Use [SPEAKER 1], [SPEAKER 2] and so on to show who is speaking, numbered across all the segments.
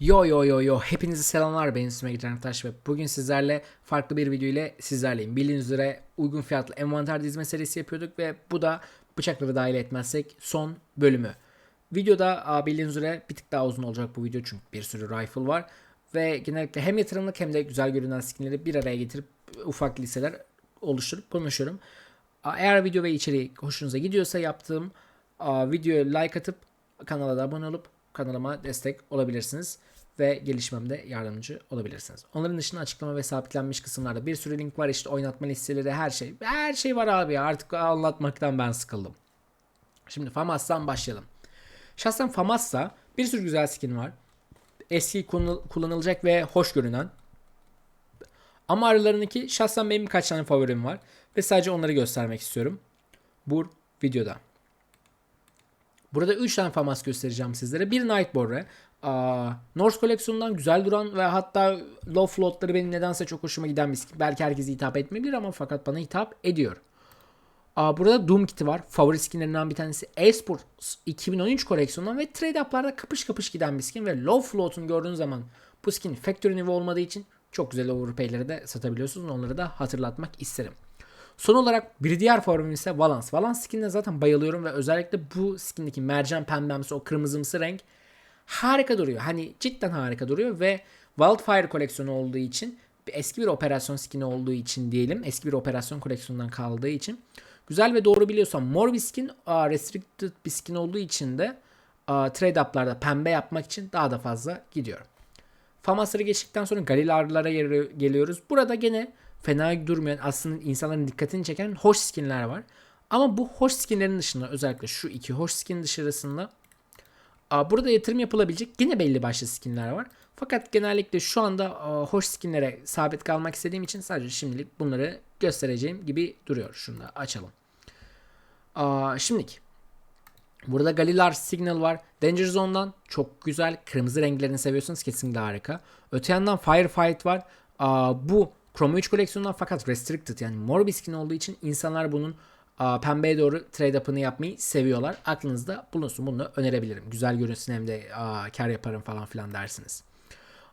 [SPEAKER 1] Yo yo yo yo hepinize selamlar ben İsmail Gitarım Taş ve bugün sizlerle farklı bir video ile sizlerleyim. Bildiğiniz üzere uygun fiyatlı envanter dizme serisi yapıyorduk ve bu da bıçakları dahil etmezsek son bölümü. Videoda bildiğiniz üzere bir tık daha uzun olacak bu video çünkü bir sürü rifle var. Ve genellikle hem yatırımlık hem de güzel görünen skinleri bir araya getirip ufak listeler oluşturup konuşuyorum. Eğer video ve içerik hoşunuza gidiyorsa yaptığım videoya like atıp kanala da abone olup kanalıma destek olabilirsiniz ve gelişmemde yardımcı olabilirsiniz. Onların dışında açıklama ve sabitlenmiş kısımlarda bir sürü link var işte oynatma listeleri her şey. Her şey var abi artık anlatmaktan ben sıkıldım. Şimdi Famas'tan başlayalım. Şahsen Famas'ta bir sürü güzel skin var. Eski kullanıl- kullanılacak ve hoş görünen. Ama aralarındaki şahsen benim birkaç tane favorim var. Ve sadece onları göstermek istiyorum. Bu videoda. Burada 3 tane famas göstereceğim sizlere. Bir Nightbore'e. Aa, Norse koleksiyonundan güzel duran ve hatta low floatları benim nedense çok hoşuma giden bir skin. Belki herkese hitap etmeyebilir ama fakat bana hitap ediyor. Aa, burada Doom Kit'i var. Favori skinlerinden bir tanesi. Esports 2013 koleksiyonundan ve trade up'larda kapış kapış giden bir skin ve low float'un gördüğün zaman bu skin factory new olmadığı için çok güzel overpay'leri de satabiliyorsunuz. Onları da hatırlatmak isterim. Son olarak bir diğer favorim ise Valance. Valance skinine zaten bayılıyorum ve özellikle bu skindeki mercan pembemsi o kırmızımsı renk harika duruyor. Hani cidden harika duruyor ve Wildfire koleksiyonu olduğu için eski bir operasyon skini olduğu için diyelim. Eski bir operasyon koleksiyonundan kaldığı için. Güzel ve doğru biliyorsam mor bir skin, restricted bir skin olduğu için de trade up'larda pembe yapmak için daha da fazla gidiyorum. Famasları geçtikten sonra Galilarlara gel- geliyoruz. Burada gene fena durmayan aslında insanların dikkatini çeken hoş skinler var. Ama bu hoş skinlerin dışında özellikle şu iki hoş skin dışarısında burada yatırım yapılabilecek yine belli başlı skinler var. Fakat genellikle şu anda hoş skinlere sabit kalmak istediğim için sadece şimdilik bunları göstereceğim gibi duruyor. Şunu da açalım. Şimdilik Burada Galilar Signal var. Danger Zone'dan çok güzel. Kırmızı renklerini seviyorsanız kesinlikle harika. Öte yandan Firefight var. Bu Chrome 3 koleksiyonundan fakat restricted yani mor bir skin olduğu için insanlar bunun aa, pembeye doğru trade up'ını yapmayı seviyorlar. Aklınızda bulunsun. Bunu önerebilirim. Güzel görünsün hem de aa, kar yaparım falan filan dersiniz.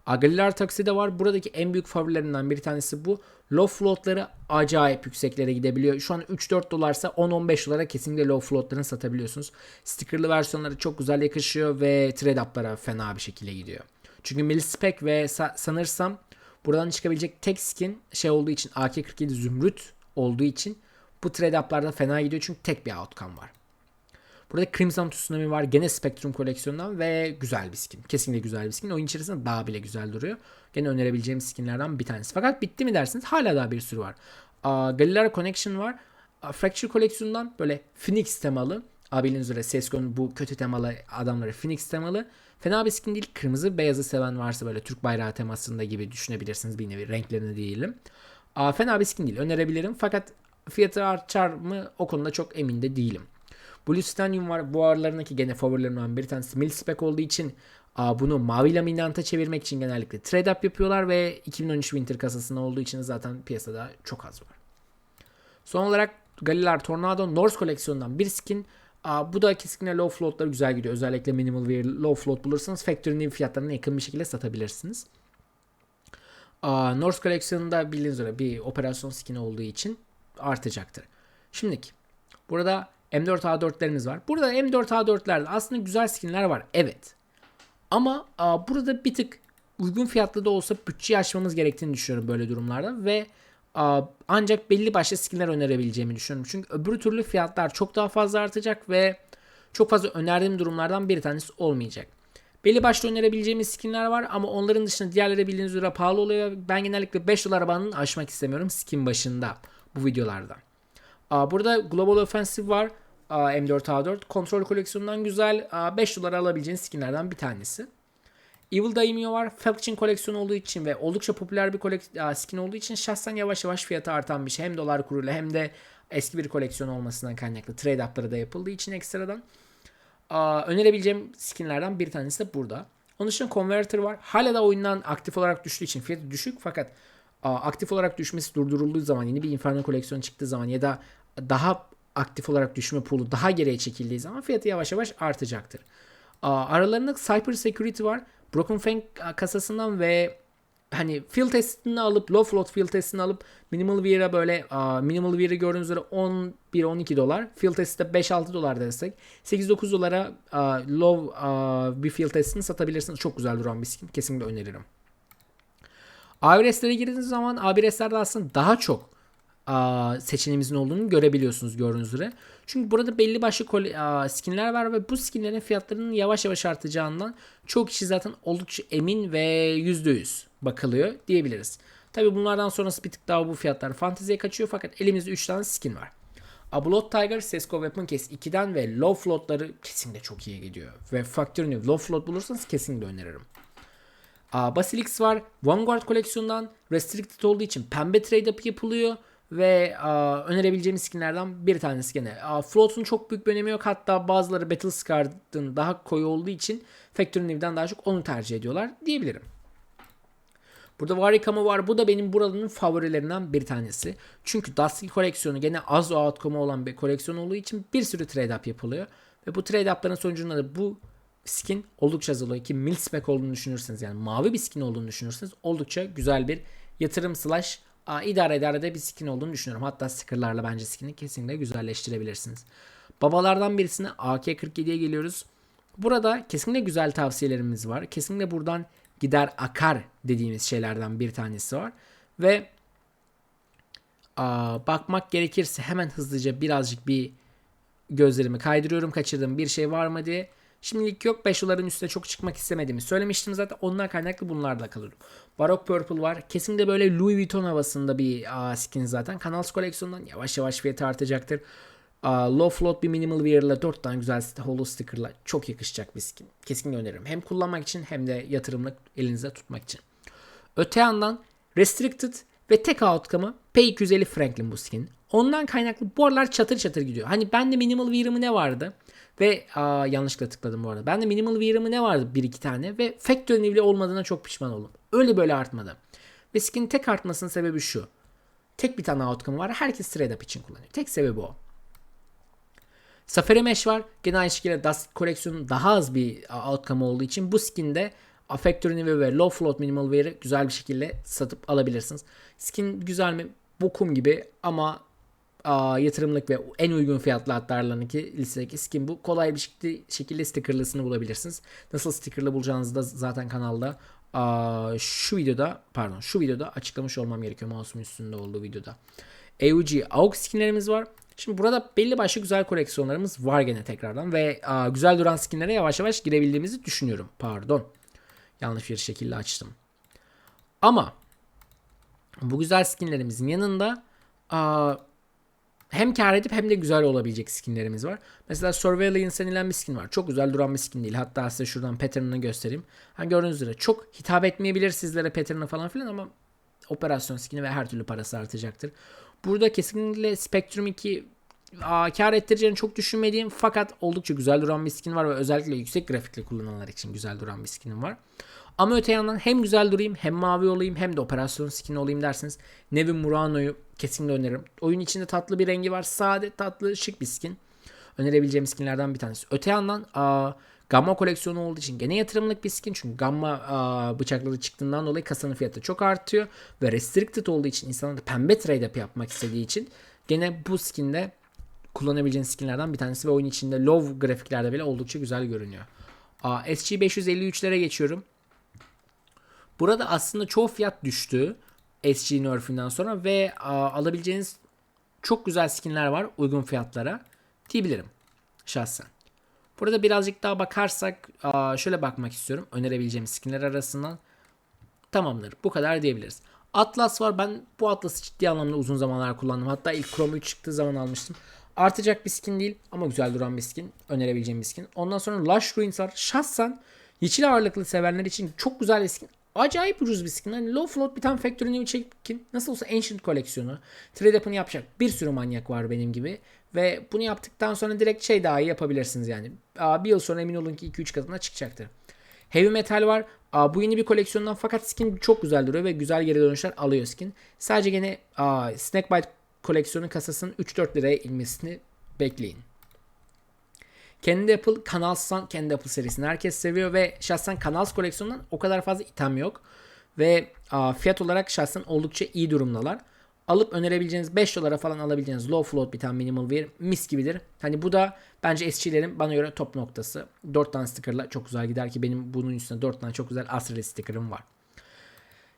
[SPEAKER 1] Agalilar taksi de var. Buradaki en büyük favorilerinden bir tanesi bu. Low floatları acayip yükseklere gidebiliyor. Şu an 3-4 dolarsa 10-15 dolara kesinlikle low floatlarını satabiliyorsunuz. Stickerlı versiyonları çok güzel yakışıyor ve trade up'lara fena bir şekilde gidiyor. Çünkü milispec ve sa- sanırsam buradan çıkabilecek tek skin şey olduğu için AK-47 zümrüt olduğu için bu trade up'larda fena gidiyor çünkü tek bir outcome var. Burada Crimson Tsunami var. Gene Spectrum koleksiyonundan ve güzel bir skin. Kesinlikle güzel bir skin. Oyun içerisinde daha bile güzel duruyor. Gene önerebileceğim skinlerden bir tanesi. Fakat bitti mi dersiniz? Hala daha bir sürü var. Galileo Connection var. Fracture koleksiyonundan böyle Phoenix temalı. Aa, bildiğiniz üzere CSGO'nun bu kötü temalı adamları Phoenix temalı. Fena bir skin değil. Kırmızı beyazı seven varsa böyle Türk bayrağı temasında gibi düşünebilirsiniz bir nevi. Renklerini diyelim. Aa, fena bir skin değil. Önerebilirim. Fakat fiyatı artar mı o konuda çok emin de değilim. Blue Stadium var. Bu aralarındaki gene favorilerimden bir tanesi Milspec olduğu için aa, bunu mavi laminanta çevirmek için genellikle trade up yapıyorlar ve 2013 Winter kasasında olduğu için zaten piyasada çok az var. Son olarak Galilar Tornado Norse koleksiyonundan bir skin. Bu da kesinlikle low floatları güzel gidiyor. Özellikle minimal wear low float bulursanız factory new fiyatlarına yakın bir şekilde satabilirsiniz. Norse koleksiyonunda bildiğiniz üzere bir operasyon skin olduğu için artacaktır. Şimdiki burada M4A4'lerimiz var. Burada M4A4'lerde aslında güzel skinler var. Evet. Ama burada bir tık uygun fiyatlı da olsa bütçeyi aşmamız gerektiğini düşünüyorum böyle durumlarda ve ancak belli başlı skinler önerebileceğimi düşünüyorum. Çünkü öbür türlü fiyatlar çok daha fazla artacak ve çok fazla önerdiğim durumlardan bir tanesi olmayacak. Belli başlı önerebileceğimiz skinler var ama onların dışında diğerleri bildiğiniz üzere pahalı oluyor. Ben genellikle 5 dolar bandını aşmak istemiyorum skin başında bu videolarda. Burada Global Offensive var. Aa, M4A4. Kontrol koleksiyonundan güzel. Aa, 5 dolara alabileceğiniz skinlerden bir tanesi. Evil Daimyo var. Faction koleksiyonu olduğu için ve oldukça popüler bir kolek- skin olduğu için şahsen yavaş yavaş fiyatı artan bir şey. Hem dolar kuruyla hem de eski bir koleksiyon olmasından kaynaklı trade up'ları da yapıldığı için ekstradan. Önerebileceğim skinlerden bir tanesi de burada. Onun dışında Converter var. Hala da oyundan aktif olarak düştüğü için fiyatı düşük fakat aktif olarak düşmesi durdurulduğu zaman yeni bir Inferno koleksiyonu çıktığı zaman ya da daha aktif olarak düşme poolu daha geriye çekildiği zaman fiyatı yavaş yavaş artacaktır. Aralarında Cyber Security var. Broken Fang kasasından ve hani field testini alıp low float field testini alıp minimal wear'a böyle minimal wear'ı gördüğünüz üzere 11-12 dolar. Field testi de 5-6 dolar desek 8-9 dolara low bir field testini satabilirsiniz. Çok güzel duran bir skin. Kesinlikle öneririm. ABRS'lere girdiğiniz zaman ABRS'lerde aslında daha çok seçeneğimizin olduğunu görebiliyorsunuz gördüğünüz üzere. Çünkü burada belli başlı skinler var ve bu skinlerin fiyatlarının yavaş yavaş artacağından çok kişi zaten oldukça emin ve %100 bakılıyor diyebiliriz. Tabi bunlardan sonrası bir tık daha bu fiyatlar fanteziye kaçıyor fakat elimizde 3 tane skin var. A Blood Tiger, Sesko Weapon Case 2'den ve Low Float'ları kesinlikle çok iyi gidiyor. Ve Factory Low Float bulursanız kesinlikle öneririm. A, Basilix var. Vanguard koleksiyonundan restricted olduğu için pembe trade up yapılıyor. Ve a, önerebileceğim skinlerden bir tanesi gene. A, Float'un çok büyük bir önemi yok. Hatta bazıları Battle Scar'ın daha koyu olduğu için Factory New'den daha çok onu tercih ediyorlar diyebilirim. Burada Warikama var. Bu da benim buranın favorilerinden bir tanesi. Çünkü Dusty koleksiyonu gene az outcome olan bir koleksiyon olduğu için bir sürü trade up yapılıyor. Ve bu trade up'ların sonucunda da bu skin oldukça az oluyor ki mil spec olduğunu düşünürseniz yani mavi bir skin olduğunu düşünürseniz oldukça güzel bir yatırım slash a, idare idare bir skin olduğunu düşünüyorum. Hatta stickerlarla bence skin'i kesinlikle güzelleştirebilirsiniz. Babalardan birisine AK-47'ye geliyoruz. Burada kesinlikle güzel tavsiyelerimiz var. Kesinlikle buradan gider akar dediğimiz şeylerden bir tanesi var. Ve a, bakmak gerekirse hemen hızlıca birazcık bir gözlerimi kaydırıyorum. Kaçırdığım bir şey var mı diye. Şimdilik yok. 5 doların üstüne çok çıkmak istemediğimi söylemiştim zaten. Onlar kaynaklı bunlarla kalıyorum. Baroque Purple var. Kesinlikle böyle Louis Vuitton havasında bir aa, skin zaten. Kanals koleksiyonundan yavaş yavaş fiyatı artacaktır. Aa, low float bir minimal wear ile 4 tane güzel hollow sticker'la çok yakışacak bir skin. Kesinlikle öneririm. Hem kullanmak için hem de yatırımlık elinizde tutmak için. Öte yandan Restricted ve tek outcome'ı P250 Franklin bu skin. Ondan kaynaklı bu aralar çatır çatır gidiyor. Hani bende minimal wear'ımı ne vardı? Ve aa, yanlışlıkla tıkladım bu arada. Ben de minimal wear'ımı ne vardı? Bir iki tane. Ve factory bile olmadığına çok pişman oldum. Öyle böyle artmadı. Ve skin tek artmasının sebebi şu. Tek bir tane outcome var. Herkes trade up için kullanıyor. Tek sebebi o. Safari Mesh var. Gene aynı şekilde Dust koleksiyonun daha az bir outcome olduğu için bu skinde Factory ve Low Float Minimal Wear'ı güzel bir şekilde satıp alabilirsiniz. Skin güzel mi? Bokum gibi ama yatırımlık ve en uygun fiyatlı hatta aralarındaki listedeki skin bu. Kolay bir şekilde, stickerlısını bulabilirsiniz. Nasıl stickerlı bulacağınızı da zaten kanalda a, şu videoda pardon şu videoda açıklamış olmam gerekiyor mouse'un üstünde olduğu videoda. AUG AUG skinlerimiz var. Şimdi burada belli başlı güzel koleksiyonlarımız var gene tekrardan ve güzel duran skinlere yavaş yavaş girebildiğimizi düşünüyorum. Pardon. Yanlış bir şekilde açtım. Ama bu güzel skinlerimizin yanında a, hem kar edip hem de güzel olabilecek skinlerimiz var. Mesela Surveillance denilen bir skin var. Çok güzel duran bir skin değil. Hatta size şuradan pattern'ını göstereyim. Hani gördüğünüz üzere çok hitap etmeyebilir sizlere pattern'ı falan filan ama operasyon skini ve her türlü parası artacaktır. Burada kesinlikle Spectrum 2 aa, kar ettireceğini çok düşünmediğim fakat oldukça güzel duran bir skin var ve özellikle yüksek grafikle kullananlar için güzel duran bir skinim var. Ama öte yandan hem güzel durayım hem mavi olayım hem de operasyon skin olayım derseniz Nevin Murano'yu kesinlikle öneririm. Oyun içinde tatlı bir rengi var. Sade, tatlı, şık bir skin. Önerebileceğim skinlerden bir tanesi. Öte yandan aa, Gamma koleksiyonu olduğu için gene yatırımlık bir skin. Çünkü Gamma aa, bıçakları çıktığından dolayı kasanın fiyatı çok artıyor. Ve restricted olduğu için insanlar da pembe trade up yapmak istediği için gene bu skinde kullanabileceğiniz skinlerden bir tanesi ve oyun içinde low grafiklerde bile oldukça güzel görünüyor. Aa, SG 553'lere geçiyorum. Burada aslında çoğu fiyat düştü SG nerf'inden sonra ve a, alabileceğiniz çok güzel skinler var uygun fiyatlara diyebilirim şahsen. Burada birazcık daha bakarsak a, şöyle bakmak istiyorum önerebileceğim skinler arasından. Tamamdır bu kadar diyebiliriz. Atlas var ben bu Atlas'ı ciddi anlamda uzun zamanlar kullandım. Hatta ilk Chrome 3 çıktığı zaman almıştım. Artacak bir skin değil ama güzel duran bir skin. Önerebileceğim bir skin. Ondan sonra Lush Ruins var. Şahsen yeşil ağırlıklı sevenler için çok güzel bir skin acayip ucuz bir skin. Hani low float bir tane Factory New çekin. Nasıl olsa Ancient koleksiyonu. Trade up'ını yapacak bir sürü manyak var benim gibi. Ve bunu yaptıktan sonra direkt şey daha iyi yapabilirsiniz yani. Bir yıl sonra emin olun ki 2-3 katına çıkacaktır. Heavy Metal var. Bu yeni bir koleksiyondan fakat skin çok güzel duruyor ve güzel geri dönüşler alıyor skin. Sadece gene Snakebite koleksiyonu kasasının 3-4 liraya inmesini bekleyin. Kendi Apple, Canals'tan kendi Apple serisini herkes seviyor ve şahsen Canals koleksiyonundan o kadar fazla item yok. Ve aa, fiyat olarak şahsen oldukça iyi durumdalar. Alıp önerebileceğiniz 5 dolara falan alabileceğiniz low float bir tane minimal wear mis gibidir. Hani bu da bence SG'lerin bana göre top noktası. 4 tane stickerla çok güzel gider ki benim bunun üstüne 4 tane çok güzel Astra sticker'ım var.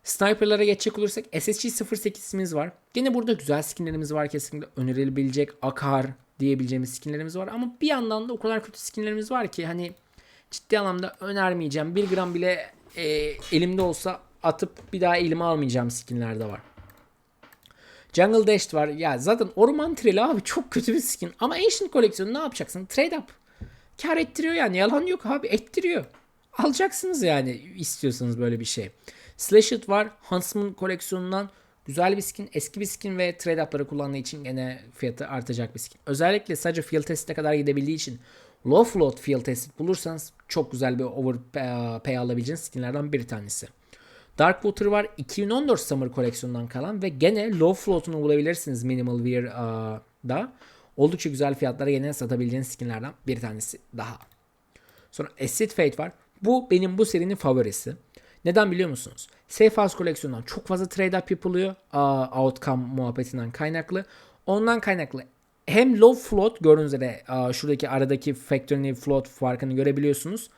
[SPEAKER 1] Sniper'lara geçecek olursak SSG 08'imiz var. Gene burada güzel skinlerimiz var kesinlikle. Önerilebilecek akar diyebileceğimiz skinlerimiz var. Ama bir yandan da o kadar kötü skinlerimiz var ki hani ciddi anlamda önermeyeceğim. 1 gram bile e, elimde olsa atıp bir daha elime almayacağım skinler de var. Jungle Dash var. Ya zaten Orman Trail abi çok kötü bir skin. Ama Ancient koleksiyonu ne yapacaksın? Trade up. Kar ettiriyor yani. Yalan yok abi. Ettiriyor. Alacaksınız yani istiyorsanız böyle bir şey. Slashed var. Huntsman koleksiyonundan güzel bir skin. Eski bir skin ve trade up'ları kullandığı için gene fiyatı artacak bir skin. Özellikle sadece field test'e kadar gidebildiği için low float field test bulursanız çok güzel bir overpay alabileceğiniz skinlerden bir tanesi. Darkwater var 2014 Summer koleksiyonundan kalan ve gene low float'unu bulabilirsiniz Minimal Wear'da. Oldukça güzel fiyatlara gene satabileceğiniz skinlerden bir tanesi daha. Sonra Acid Fate var. Bu benim bu serinin favorisi. Neden biliyor musunuz? Safe House koleksiyonundan çok fazla trade up yapılıyor. Aa, outcome muhabbetinden kaynaklı. Ondan kaynaklı hem low float gördüğünüz üzere aa, şuradaki aradaki factory float farkını görebiliyorsunuz.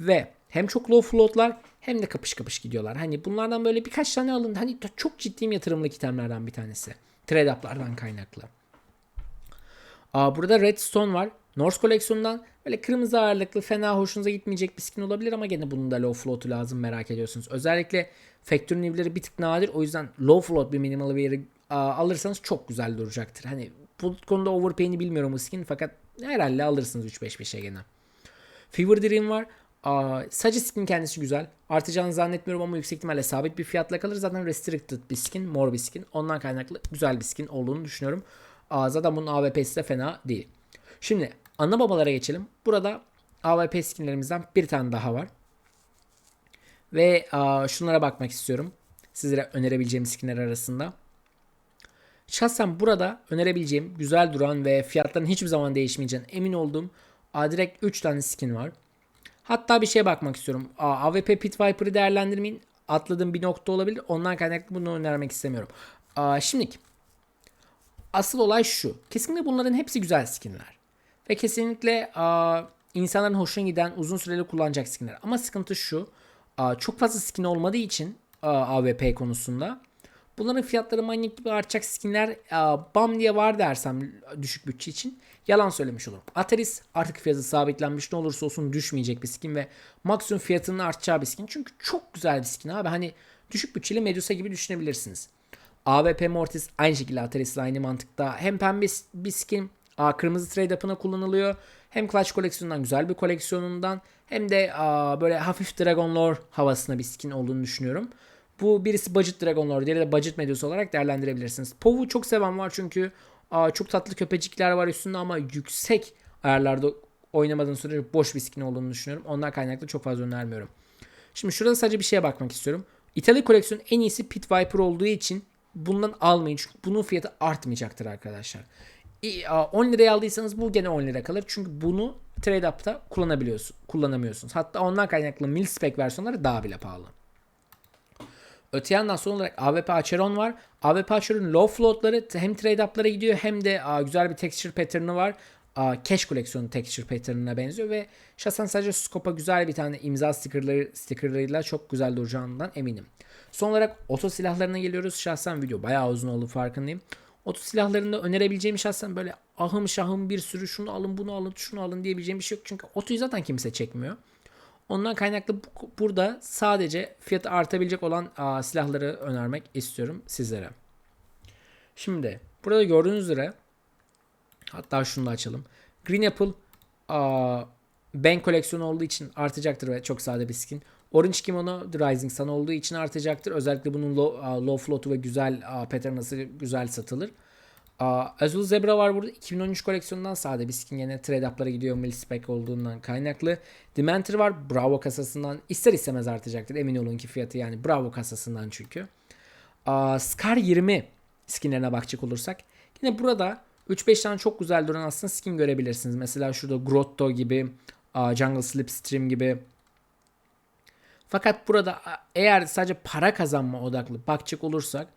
[SPEAKER 1] Ve hem çok low floatlar hem de kapış kapış gidiyorlar. Hani bunlardan böyle birkaç tane alın. Hani çok ciddi yatırımlık itemlerden bir tanesi. Trade up'lardan kaynaklı. Burada Redstone var. Norse koleksiyonundan böyle kırmızı ağırlıklı fena hoşunuza gitmeyecek bir skin olabilir ama gene bunun da low float'u lazım merak ediyorsunuz. Özellikle Factory New'leri bir tık nadir o yüzden low float bir minimal wear'ı alırsanız çok güzel duracaktır. Hani bu konuda overpay'ini bilmiyorum skin fakat herhalde alırsınız 3-5-5'e gene. Fever Dream var. Aa, sadece skin kendisi güzel. Artacağını zannetmiyorum ama yüksek ihtimalle sabit bir fiyatla kalır. Zaten restricted bir skin, mor bir skin. Ondan kaynaklı güzel bir skin olduğunu düşünüyorum. Aa, zaten bunun AWP'si de fena değil. Şimdi ana babalara geçelim. Burada AWP skinlerimizden bir tane daha var. Ve şunlara bakmak istiyorum. Sizlere önerebileceğim skinler arasında. Şahsen burada önerebileceğim güzel duran ve fiyatların hiçbir zaman değişmeyeceğine emin olduğum aa, direkt 3 tane skin var. Hatta bir şeye bakmak istiyorum. AWP Pit Viper'ı değerlendirmeyin. Atladığım bir nokta olabilir. Ondan kaynaklı bunu önermek istemiyorum. Aa, şimdilik asıl olay şu. Kesinlikle bunların hepsi güzel skinler. Ve kesinlikle aa, insanların hoşuna giden uzun süreli kullanacak skinler. Ama sıkıntı şu. Aa, çok fazla skin olmadığı için aa, AWP konusunda bunların fiyatları manyak gibi artacak skinler aa, bam diye var dersem düşük bütçe için yalan söylemiş olurum. Ateris artık fiyatı sabitlenmiş ne olursa olsun düşmeyecek bir skin ve maksimum fiyatının artacağı bir skin. Çünkü çok güzel bir skin abi. Hani düşük bütçeli Medusa gibi düşünebilirsiniz. AWP Mortis aynı şekilde Ateris'le aynı mantıkta. Hem pembe bir skin Aa, kırmızı trade up'ına kullanılıyor. Hem Clutch koleksiyonundan güzel bir koleksiyonundan hem de aa, böyle hafif Dragon Lore havasına bir skin olduğunu düşünüyorum. Bu birisi Budget Dragon Lore, diğeri de Budget Medusa olarak değerlendirebilirsiniz. Pov'u çok seven var çünkü aa, çok tatlı köpecikler var üstünde ama yüksek ayarlarda oynamadığın sürece boş bir skin olduğunu düşünüyorum. Ondan kaynaklı çok fazla önermiyorum. Şimdi şurada sadece bir şeye bakmak istiyorum. İtalya koleksiyonu en iyisi Pit Viper olduğu için bundan almayın. Çünkü bunun fiyatı artmayacaktır arkadaşlar. 10 liraya aldıysanız bu gene 10 lira kalır. Çünkü bunu trade up'ta kullanabiliyorsun, kullanamıyorsunuz. Hatta ondan kaynaklı mil spec versiyonları daha bile pahalı. Öte yandan son olarak AWP Acheron var. AWP Acheron'un low floatları hem trade up'lara gidiyor hem de a, güzel bir texture pattern'ı var. A, cash koleksiyonu texture pattern'ına benziyor ve şahsen sadece scope'a güzel bir tane imza stickerları, stickerlarıyla çok güzel duracağından eminim. Son olarak oto silahlarına geliyoruz. Şahsen video bayağı uzun oldu farkındayım. Oto silahlarında önerebileceğim şahsen böyle ahım şahım bir sürü şunu alın bunu alın şunu alın diyebileceğim bir şey yok. Çünkü otoyu zaten kimse çekmiyor. Ondan kaynaklı bu, burada sadece fiyatı artabilecek olan a, silahları önermek istiyorum sizlere. Şimdi burada gördüğünüz üzere hatta şunu da açalım. Green Apple a, Bank koleksiyonu olduğu için artacaktır ve çok sade bir skin. Orange Kimono The Rising Sun olduğu için artacaktır. Özellikle bunun low, low float'u ve güzel pattern'ı güzel satılır. Azul Zebra var burada. 2013 koleksiyonundan sade bir skin. Yine trade up'lara gidiyor. Mill spec olduğundan kaynaklı. Dementor var. Bravo kasasından. ister istemez artacaktır. Emin olun ki fiyatı yani Bravo kasasından çünkü. Scar 20 skinlerine bakacak olursak. Yine burada 3-5 tane çok güzel duran aslında skin görebilirsiniz. Mesela şurada Grotto gibi, Jungle Slipstream gibi. Fakat burada eğer sadece para kazanma odaklı bakacak olursak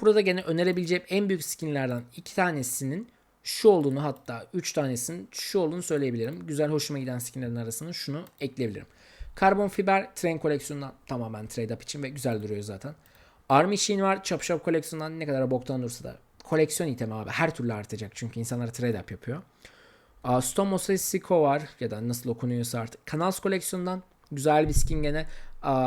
[SPEAKER 1] burada gene önerebileceğim en büyük skinlerden iki tanesinin şu olduğunu hatta 3 tanesinin şu olduğunu söyleyebilirim. Güzel hoşuma giden skinlerin arasına şunu ekleyebilirim. Karbon fiber tren koleksiyonundan tamamen trade up için ve güzel duruyor zaten. Army Sheen var. Chop Shop koleksiyonundan ne kadar boktan olursa da koleksiyon itemi abi. Her türlü artacak çünkü insanlar trade up yapıyor. Mosaico var ya da nasıl okunuyorsa artık. Kanals koleksiyonundan güzel bir skin gene.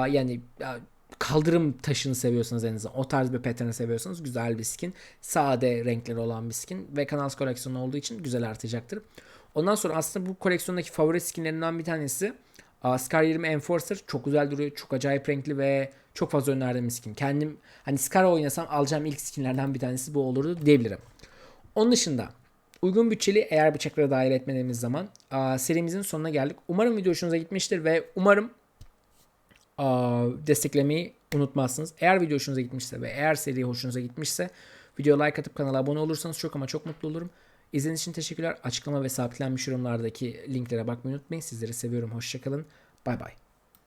[SPEAKER 1] Yani ya, kaldırım taşını seviyorsanız en azından o tarz bir pattern'ı seviyorsanız güzel bir skin. Sade renkleri olan bir skin ve Kanals koleksiyonu olduğu için güzel artacaktır. Ondan sonra aslında bu koleksiyondaki favori skinlerinden bir tanesi Scar 20 Enforcer çok güzel duruyor. Çok acayip renkli ve çok fazla önerdiğim bir skin. Kendim hani Scar oynasam alacağım ilk skinlerden bir tanesi bu olurdu diyebilirim. Onun dışında uygun bütçeli eğer bıçakları dahil etmediğimiz zaman aa, serimizin sonuna geldik. Umarım video hoşunuza gitmiştir ve umarım aa, desteklemeyi unutmazsınız. Eğer video hoşunuza gitmişse ve eğer seri hoşunuza gitmişse video like atıp kanala abone olursanız çok ama çok mutlu olurum. İzlediğiniz için teşekkürler. Açıklama ve sabitlenmiş yorumlardaki linklere bakmayı unutmayın. Sizleri seviyorum. Hoşçakalın. Bay bay.